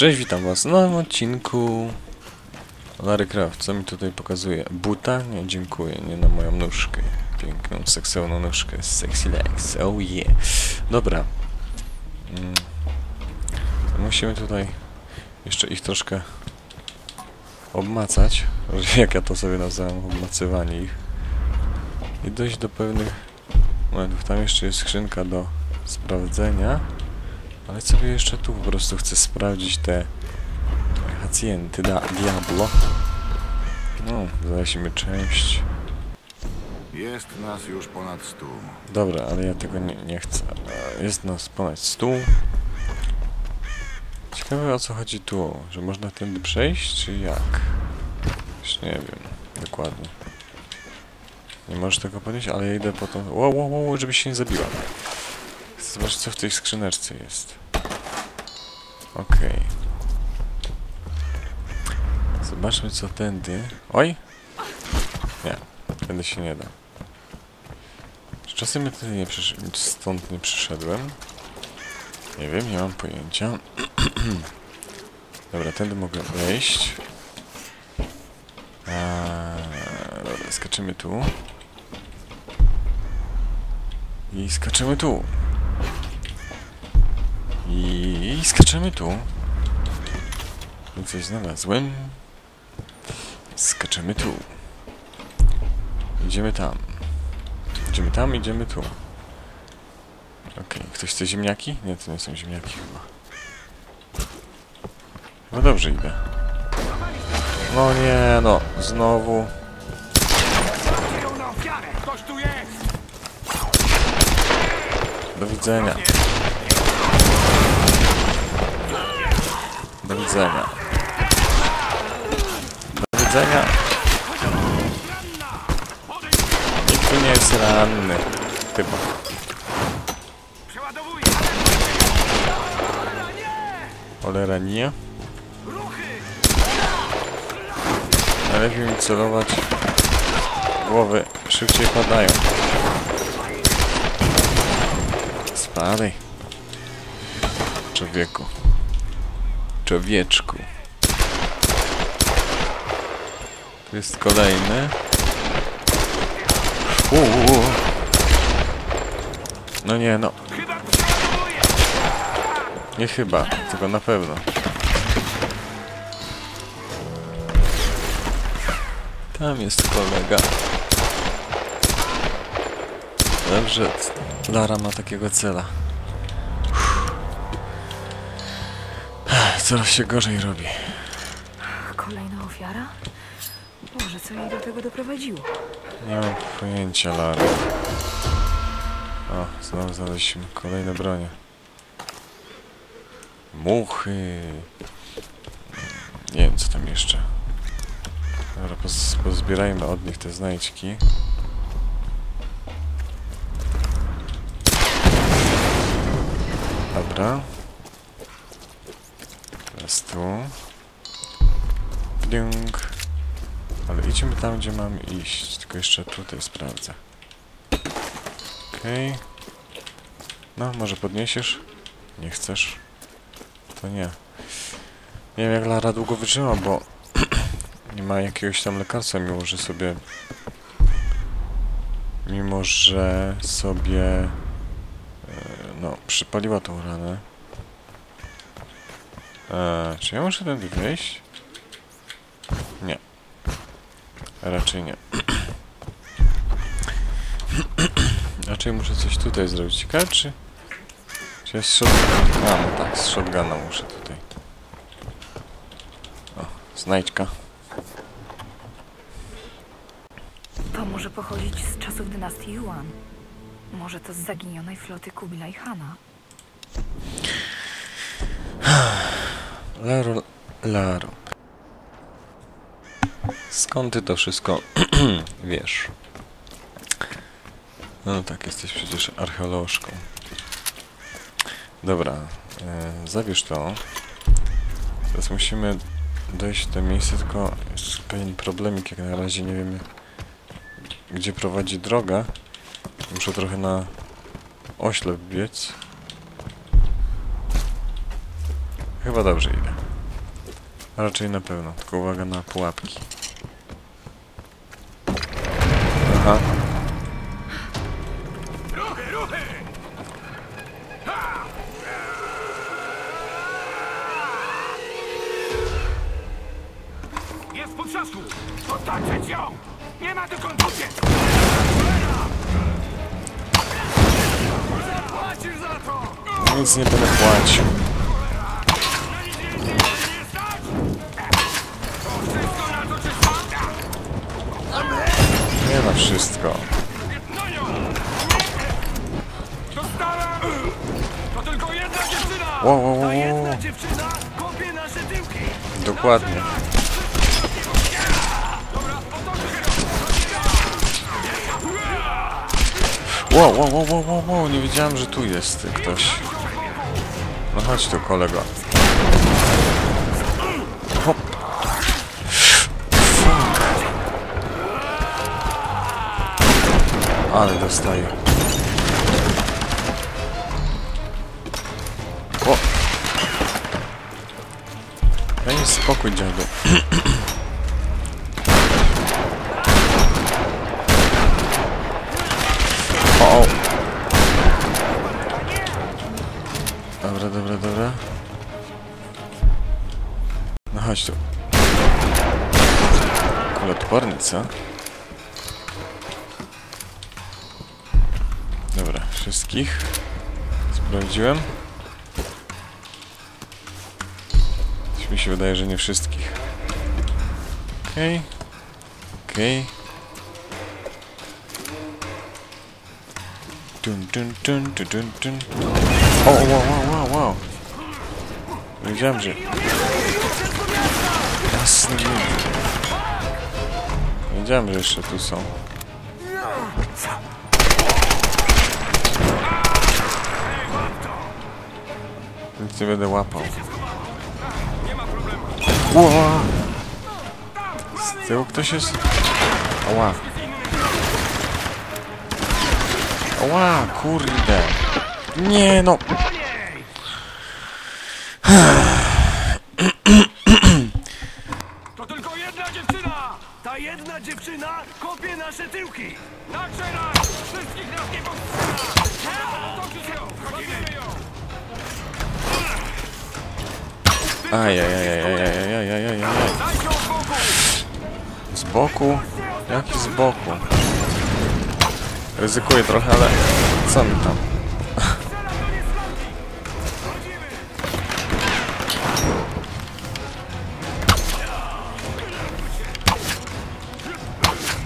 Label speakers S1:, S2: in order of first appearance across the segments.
S1: Cześć, witam was w nowym odcinku. Larry Craft, co mi tutaj pokazuje? Buta? Nie, dziękuję, nie na moją nóżkę. Piękną, seksowną nóżkę, sexy legs, oh yeah. Dobra. Mm. Musimy tutaj jeszcze ich troszkę obmacać. Jak ja to sobie nazywam, obmacywanie ich. I dojść do pewnych momentów. Tam jeszcze jest skrzynka do sprawdzenia ale sobie jeszcze tu po prostu chcę sprawdzić te hacjenty da Diablo. No, zalecimy część.
S2: Jest nas już ponad stu.
S1: Dobra, ale ja tego nie, nie chcę. Jest nas ponad stół. Ciekawe o co chodzi tu, że można tędy przejść, czy jak? Już nie wiem, dokładnie. Nie możesz tego podnieść, ale ja idę po to... Wow, wow, wow, żebyś się nie zabiła. Chcę zobaczyć co w tej skrzyneczce jest. Okej. Zobaczmy co tędy. Oj! Nie, tędy się nie da. Czasem ja tędy nie stąd nie przyszedłem? Nie wiem, nie mam pojęcia. Dobra, tędy mogę wejść. Dobra, skaczymy tu. I skaczymy tu. I skaczemy tu. I coś znalazłem. Skaczemy tu. Idziemy tam. Idziemy tam, idziemy tu. Okej, ktoś chce ziemniaki? Nie, to nie są ziemniaki chyba. No dobrze idę. No nie, no, znowu.
S2: Ktoś tu jest!
S1: Do widzenia. Do widzenia. Do widzenia. Nikt tu nie jest ranny. Chyba. Cholera nie. Najlepiej mi celować. Głowy szybciej padają. Spadaj. Człowieku. Człowieczku. Tu jest kolejny. Uuu. No nie, no. Nie chyba, tylko na pewno. Tam jest kolega. Dobrze, Lara ma takiego cela. Uff. Coraz się gorzej robi.
S3: Kolejna ofiara? Boże, co jej do tego doprowadziło?
S1: Nie mam pojęcia, Lara. O, znowu znaleźliśmy kolejne bronie. Muchy. Nie wiem, co tam jeszcze. Dobra, poz pozbierajmy od nich te znajdźki. Dobra. Teraz tu. Ding. Ale idźmy tam, gdzie mamy iść. Tylko jeszcze tutaj sprawdzę. Okej. No, może podniesiesz? Nie chcesz? To nie. Nie wiem, jak Lara długo wytrzyma, bo nie ma jakiegoś tam lekarstwa, mimo że sobie... Mimo, że sobie... No, przypaliła tą ranę. Eee, czy ja muszę tędy wejść? Nie. Raczej nie. Raczej muszę coś tutaj zrobić. Ciekawe czy... Czy jest shotgun? A, no tak, z shotguna muszę tutaj. O, znajdźka.
S3: To może pochodzić z czasów dynastii Yuan. Może to z zaginionej floty Kubilaj Hana.
S1: Laro... Laro. Skąd ty to wszystko wiesz? No tak, jesteś przecież archeolożką. Dobra, e, zabierz to. Teraz musimy dojść do miejsca, tylko jest pewien problemik, jak na razie nie wiemy gdzie prowadzi droga. Muszę trochę na oślep biec. Chyba dobrze idę. A raczej na pewno, tylko uwaga na pułapki. Aha,
S2: na wszystko.
S1: Wow, wow, wow. Dokładnie. Wow, wow, wow, wow, wow, nie wiedziałem, że tu jest ktoś. No chodź tu, kolego. Ale dostaję. O. Daj mi spokój, dziadu. O! Dobra, dobra, dobra. No chodź tu. Kulotworny, co? Wszystkich sprawdziłem. Coś mi się wydaje, że nie wszystkich. Okej. Okej. Dun, dun, dun, dun, dun, dun. O, wow, wow, wow, wow. Wiedziałem, że... Jasny. Wiedziałem, że jeszcze tu są. Nic nie będę łapał. Ła! Z tyłu ktoś jest? Ała. Ła, kurde. Nie no.
S2: To tylko jedna dziewczyna! Ta jedna dziewczyna kopie nasze tyłki! Nakrzeraj! Wszystkich nas nie! Ją z boku!
S1: Jaki z boku? Ryzykuję trochę, ale co mi tam?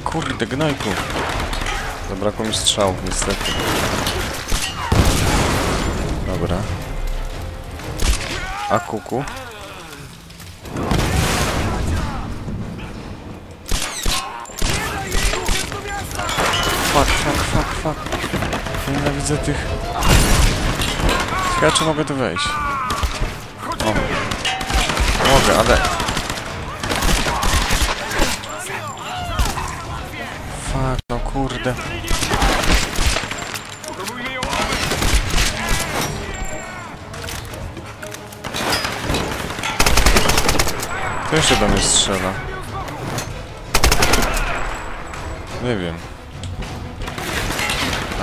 S1: Kurde, gnojku. Zabrakło mi strzałów, niestety. Dobra. A kuku? Fuck, fuck, fuck, fuck. Nienawidzę tych... Ciekawe, czy mogę tu wejść. O. Mogę, ale... Fuck, no kurde. Kto jeszcze do mnie strzela? Nie wiem.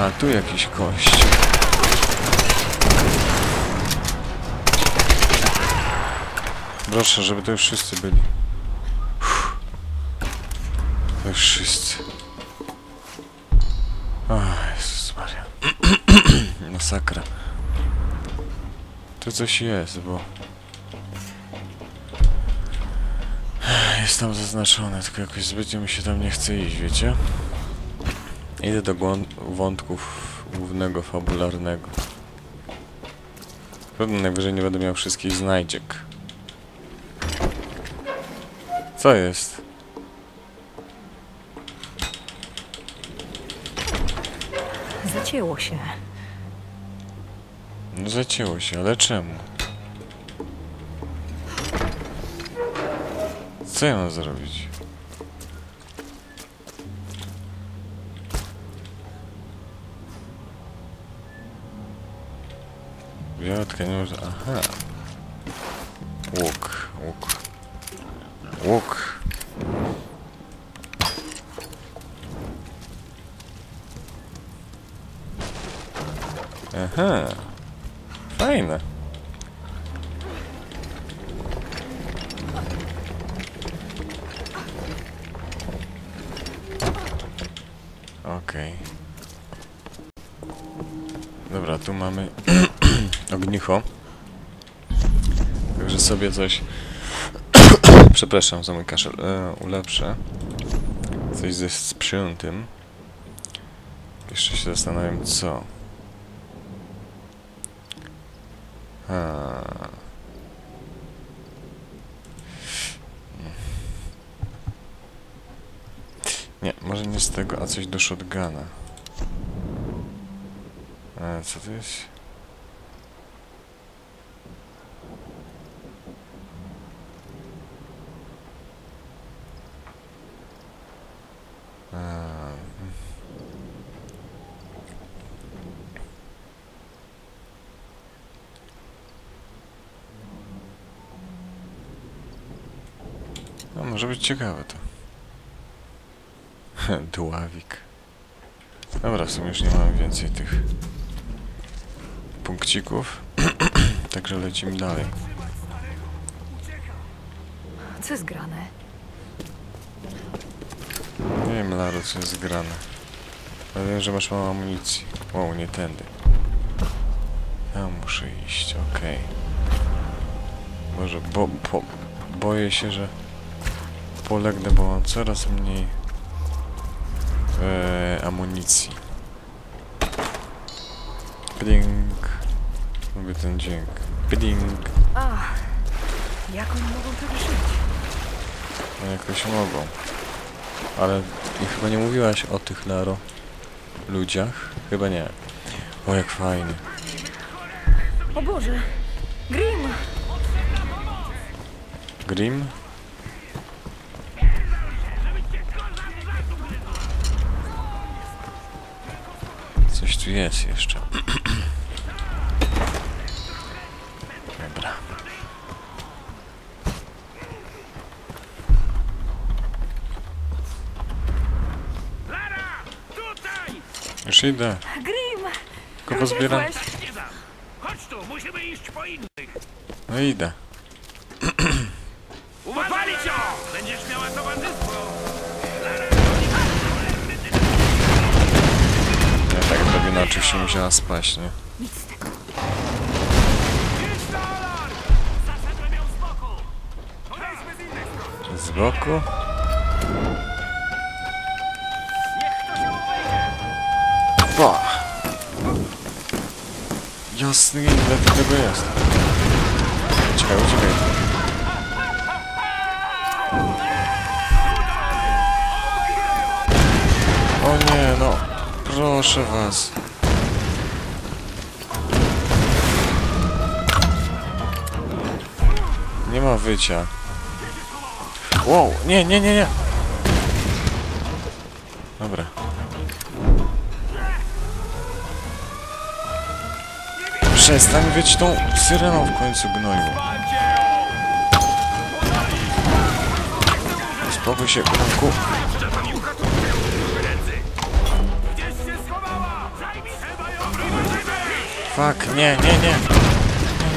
S1: A, tu jakiś kość. Proszę, żeby to już wszyscy byli. Uff. To już wszyscy. Ach, Jezus Maria. Masakra. Tu coś jest, bo... Jest tam zaznaczone, tylko jakoś zbytnio mi się tam nie chce iść, wiecie? Idę do wątków głównego, fabularnego. Pewno najwyżej nie będę miał wszystkich znajdziek. Co jest?
S3: Zacięło się.
S1: No zacięło się, ale czemu? Co ja mam zrobić? Aha. Łuk, łuk. Łuk. Aha. Fajne. Okej. Dobra, tu mamy ognicho. Także sobie coś... Przepraszam za mój kaszel. E, ulepszę. Coś ze sprzętem. Jeszcze się zastanawiam co. A. Nie, może nie z tego, a coś do shotguna. E, co to jest? A, No, może być ciekawe to. Dławik. Dobra, w sumie już nie mamy więcej tych punkcików. Także lecimy dalej.
S3: Co jest grane?
S1: Nie wiem, Laro, co jest grane. Ale wiem, że masz mało amunicji. Wow, nie tędy. Ja muszę iść, okej. Boże, bo, bo, boję się, że polegnę, bo mam coraz mniej e, amunicji. Bling. Lubię ten dźwięk. Bling.
S3: Ach, jak oni mogą to ruszyć?
S1: No jakoś mogą. Ale i chyba nie mówiłaś o tych Laro ludziach? Chyba nie. O, jak fajnie.
S3: O Boże! Grim!
S1: Grim? Tu jest jeszcze. Dobra. Już idę.
S3: Grim!
S1: Tylko pozbieram.
S2: Chodź tu, musimy iść po innych.
S1: No idę. No oczywiście musiała spaść, nie?
S3: Nic z tego.
S2: Z boku!
S1: Ba! Jasny, ile tu tego jest? Uciekaj, uciekaj. O nie, no. Proszę was. Nie ma wycia. Wow, nie, nie, nie, nie. Dobra. Przestań być tą syreną w końcu gnoju. Spokój się!
S2: Prowadzimy!
S1: Fuck, nie, nie, nie.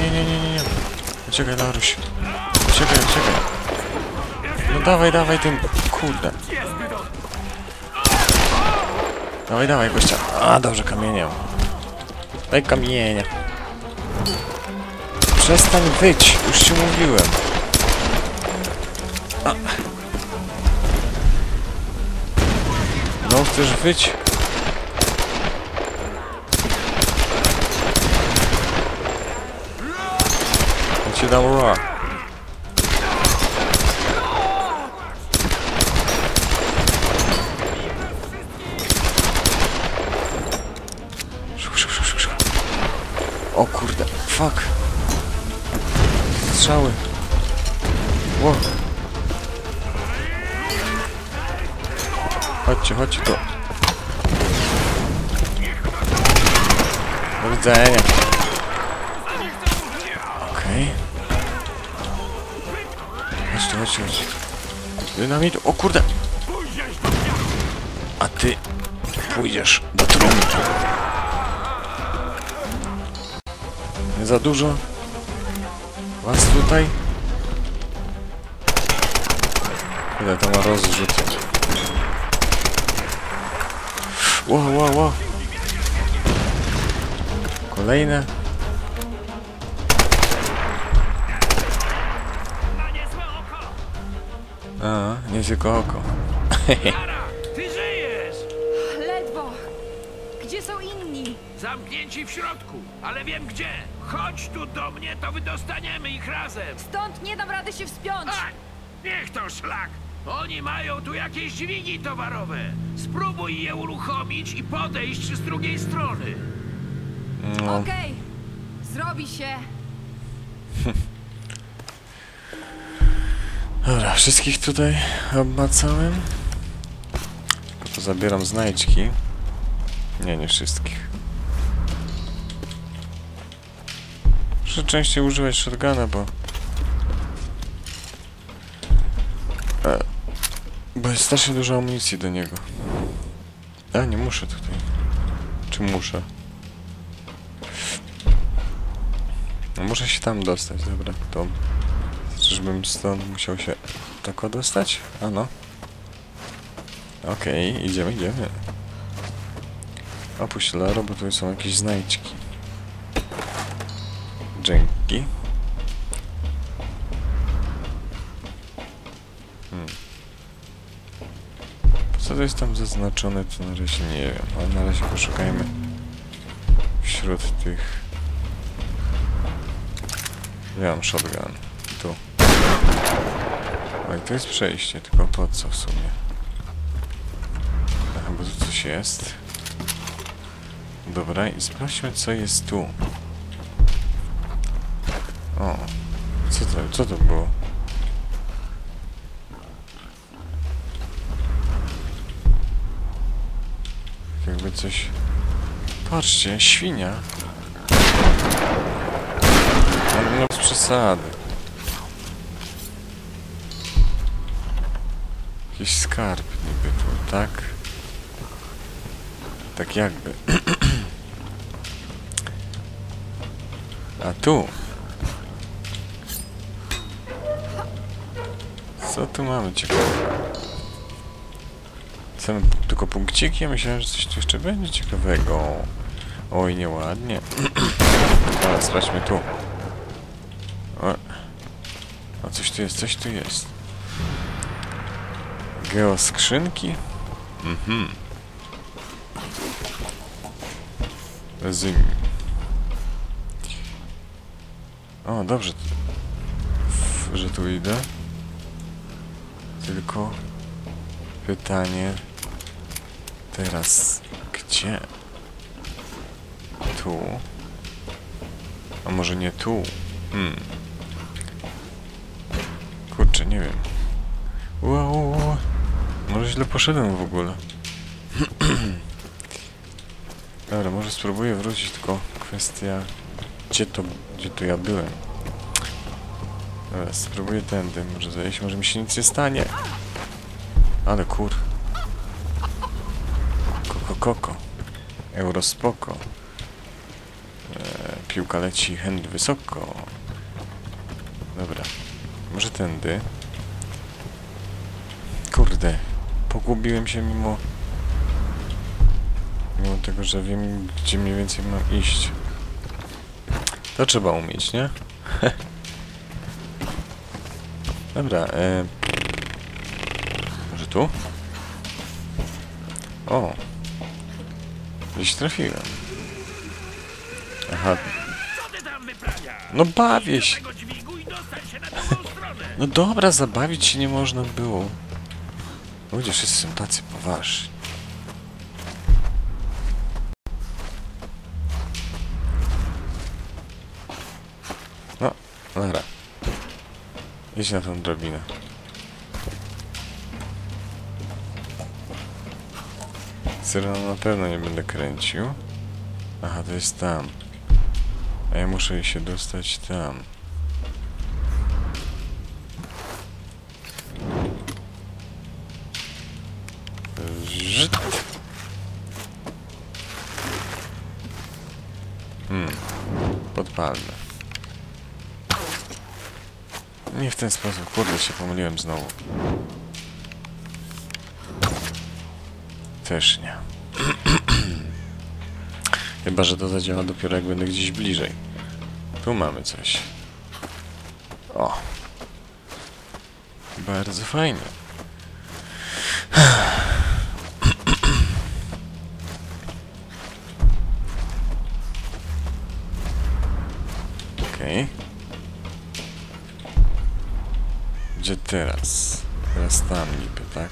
S1: Nie, nie, nie, nie, nie. Uciekaj, Laruś. Uciekaj, uciekaj. No dawaj, dawaj tym, kurde. Dawaj, dawaj, gościa. A, dobrze, kamieniem. Daj kamienia. Przestań wyć, już ci mówiłem. A. No, chcesz wyć? Szu, szu, szu. O kurde, fuck. Strzały. Ło. Chodźcie, chodźcie tu. Do widzenia. Chodźcie. Dynamitu. O kurde! A ty pójdziesz do trumny. Nie za dużo. Was tutaj. Ile to ma rozrzut? Wow, wow, wow. Kolejne. A, nie tylko oko.
S2: Kara, ty żyjesz!
S3: Ledwo! Gdzie są inni?
S2: Zamknięci w środku, ale wiem gdzie. Chodź tu do mnie, to wydostaniemy ich razem.
S3: Stąd nie dam rady się wspiąć!
S2: A, niech to szlak! Oni mają tu jakieś dźwigi towarowe. Spróbuj je uruchomić i podejść z drugiej strony.
S1: No,
S3: Okej, zrobi się.
S1: Dobra, wszystkich tutaj obmacałem. Tylko zabieram znajdźki. Nie, nie wszystkich. Muszę częściej używać shotguna, bo... E, bo jest strasznie dużo amunicji do niego. A, nie muszę tutaj. Czy muszę? No muszę się tam dostać, dobra, to... Czyżbym stąd musiał się tak dostać? A no. Okej, idziemy, idziemy. Opuść Laro, bo tu są jakieś znajdźki. Dzięki. Hmm. Co to jest tam zaznaczone, to na razie nie wiem. Ale na razie poszukajmy wśród tych... Ja mam shotgun. Oj, to jest przejście, tylko po co w sumie? Aha, bo tu coś jest. Dobra, i sprawdźmy, co jest tu. O, co to, co to było? Jakby coś... Patrzcie, świnia. No, no przesady. Jakiś skarb niby tu, tak? Tak jakby. A tu? Co tu mamy ciekawego? Same tylko punkciki? Ja myślałem, że coś tu jeszcze będzie ciekawego. Oj, nieładnie. Dobra, sprawdźmy tu. O. coś tu jest, coś tu jest. Geoskrzynki? Mhm. Zim. O, dobrze, że tu idę. Tylko pytanie teraz gdzie? Tu? A może nie tu? Hmm. Kurczę, nie wiem. Wow. Może źle poszedłem w ogóle. Dobra, może spróbuję wrócić, tylko kwestia... Gdzie to... Gdzie to ja byłem? Dobra, spróbuję tędy, może zejść, może mi się nic nie stanie. Ale kur... Koko, koko. Euro spoko. Eee, piłka leci hand wysoko. Dobra. Może tędy. Kurde. Pogubiłem się mimo... Mimo tego, że wiem, gdzie mniej więcej mam iść. To trzeba umieć, nie? Dobra, e... Może tu? O! Gdzieś trafiłem. Aha, no bawię się. No dobra, zabawić się nie można było. Ludzie wszyscy są tacy poważni. No, dobra. Idź na tą drabinę. Syreną na pewno nie będę kręcił. Aha, to jest tam. A ja muszę się dostać tam. Spalmy. Nie w ten sposób. Kurde, się pomyliłem znowu. Też nie. Chyba, że to zadziała dopiero jak będę gdzieś bliżej. Tu mamy coś. O. Bardzo fajnie. Okej. Gdzie teraz? Teraz tam niby, tak?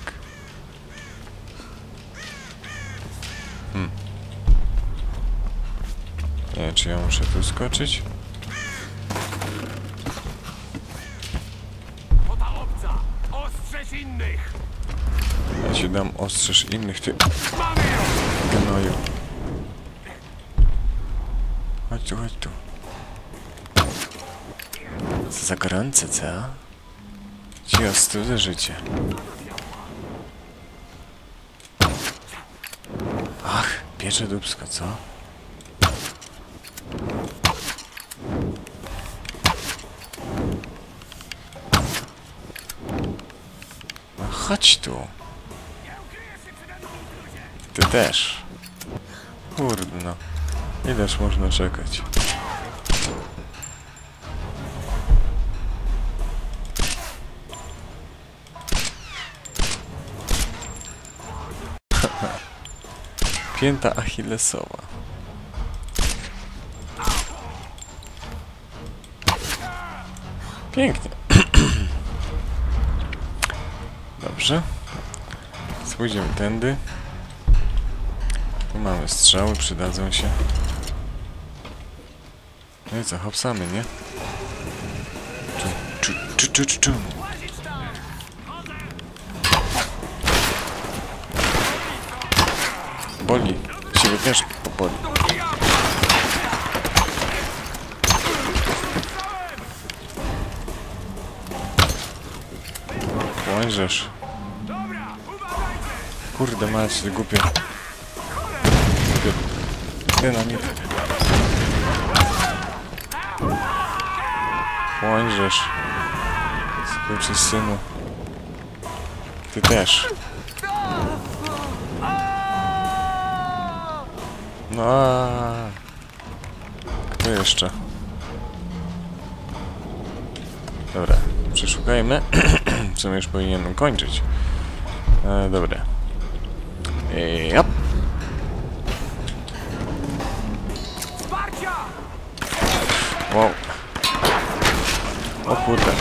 S1: Hmm. Nie czy ja muszę tu skoczyć?
S2: To ta obca! Ostrzeż innych!
S1: Ja ci dam ostrzeż innych, ty gnoju. Chodź tu, chodź tu. Co za gorące, co? Ci ostudzę życie. Ach, piecze dubsko, co? No chodź tu. Ty też. Kurde no. Ileż można czekać? Pięta achillesowa. Pięknie. Dobrze. Spójdziemy tędy. Tu mamy strzały, przydadzą się. No i co, hopsamy, nie? Czu, czu, czu, czu, czu. Boli. Ciebie też boli. Łańżesz.
S2: Dobra, uważajcie!
S1: Kurde mać, głupie. Głupie. Dynamit. Łańżesz. Skurczy synu. Ty też. No. Kto jeszcze? Dobra, przeszukajmy. W sumie już powinienem kończyć. E, dobra. E.
S2: Wsparcia!
S1: Wow. O kurde.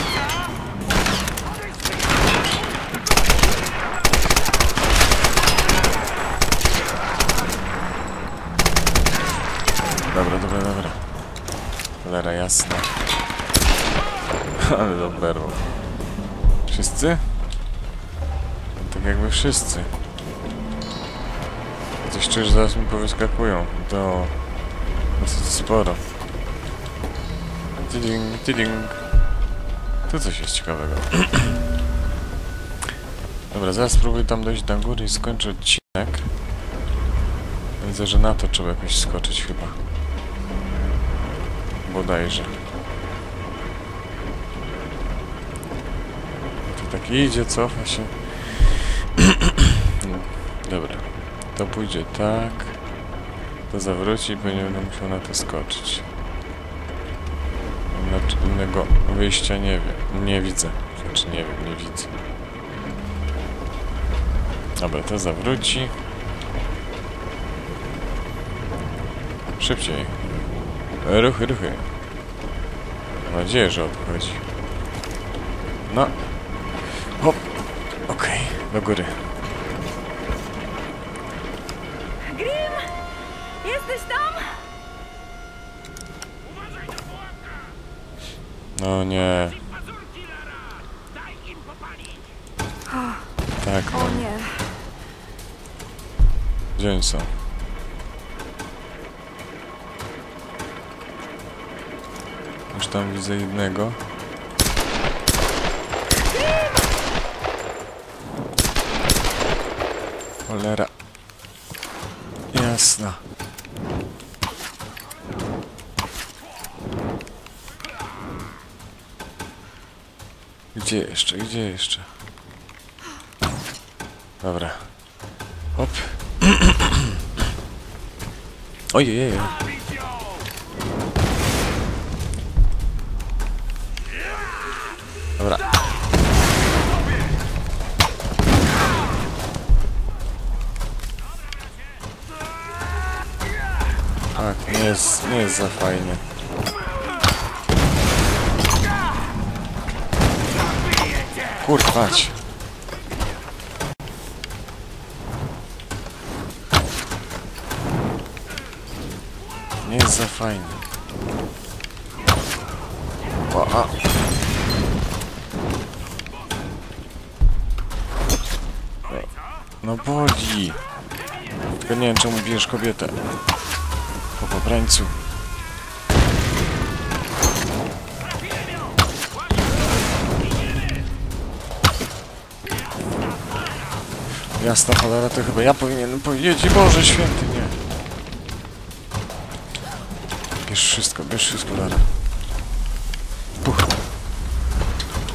S1: Dobra, dobra, dobra. Cholera jasna. Ale to berło. Wszyscy? Tak jakby wszyscy. Coś że zaraz mi powyskakują. To dosyć sporo. Tiding, tiding. Tu coś jest ciekawego. Dobra, zaraz spróbuję tam dojść do góry i skończę odcinek. Widzę, że na to trzeba jakoś skoczyć chyba. Bodajże. To tak idzie, cofa się. Dobra. To pójdzie tak. To zawróci i będę musiał na to skoczyć. Znaczy innego wyjścia nie wiem. Nie widzę. Znaczy nie wiem, nie widzę. Dobra, to zawróci. Szybciej. Ruchy, ruchy. Mam nadzieję, że odchodzi. No. Hop. Okej, do góry.
S3: Grim! Jesteś tam?
S1: No nie. Tak,
S3: O nie.
S1: Gdzie są? tam widzę jednego. Cholera. Jasna. Gdzie jeszcze? Gdzie jeszcze? Dobra. Hop. Ojej. Dobra. Tak, nie jest, nie jest za fajnie. Kurwa. mać. Nie jest za fajnie. O, No boli. Tylko nie wiem czemu bijesz kobietę. Po pobrańcu. Jasna cholera, to chyba ja powinienem powiedzieć. Boże święty, nie. Bierz wszystko, bierz wszystko, Lara. Puch.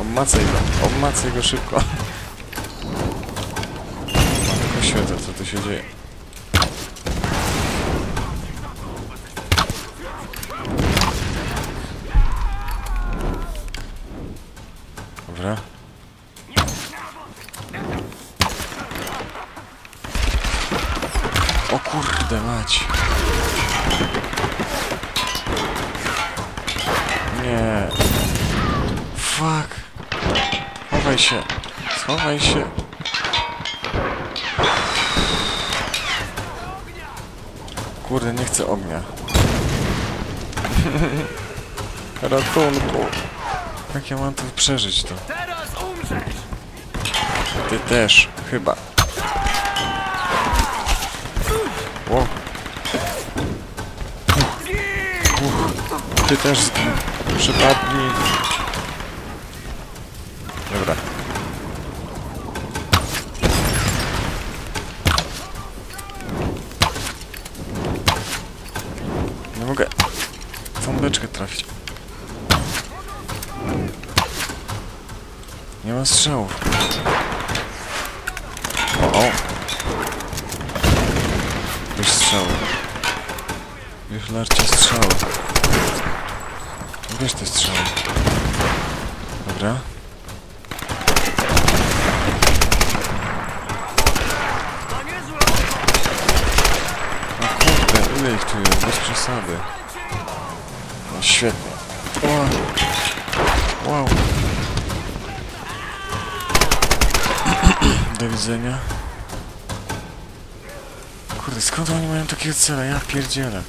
S1: Obmacaj go, obmacaj go szybko. Się dzieje. Dobra. O kurde mać. Nie. Fuck. Schowaj się. Schowaj się. Kurde, nie chcę ognia. Ratunku. Jak ja mam to przeżyć to? Ty też, chyba. Uch. Ty też. Przypadnij. Dobra. Nie mogę w tą beczkę trafić. Nie ma strzałów. O, o. Bierz strzały. Bierz larcie strzały. Bierz te strzały. Dobra.
S2: Niezłe!
S1: No kurde, ile ich tu jest? Bez przesady. No świetnie. Wow. wow. Do widzenia. Kurde, skąd oni mają takie cele? Ja pierdzielę.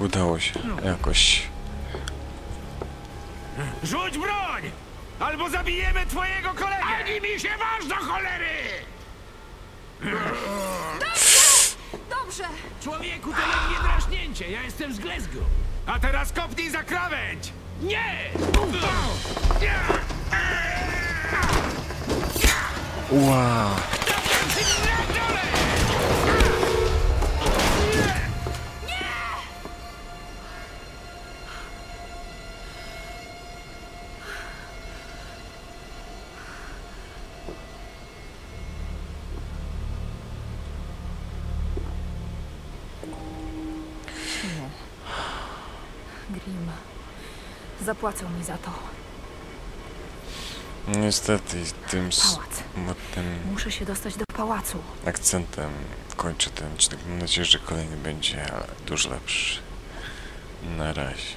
S1: Udało się. Jakoś.
S2: Rzuć broń! Albo zabijemy twojego kolegę! Ani mi się masz do cholery!
S4: Dobrze!
S2: Człowieku, to ledwie drażnięcie, ja jestem z Glasgow. A teraz kopnij za krawędź! Nie!
S1: Wow.
S3: Zapłacą mi za to.
S1: Niestety tym
S3: Pałac.
S1: smutnym
S3: Muszę się dostać do pałacu.
S1: akcentem kończę ten odcinek. Mam nadzieję, że kolejny będzie ale dużo lepszy. Na razie.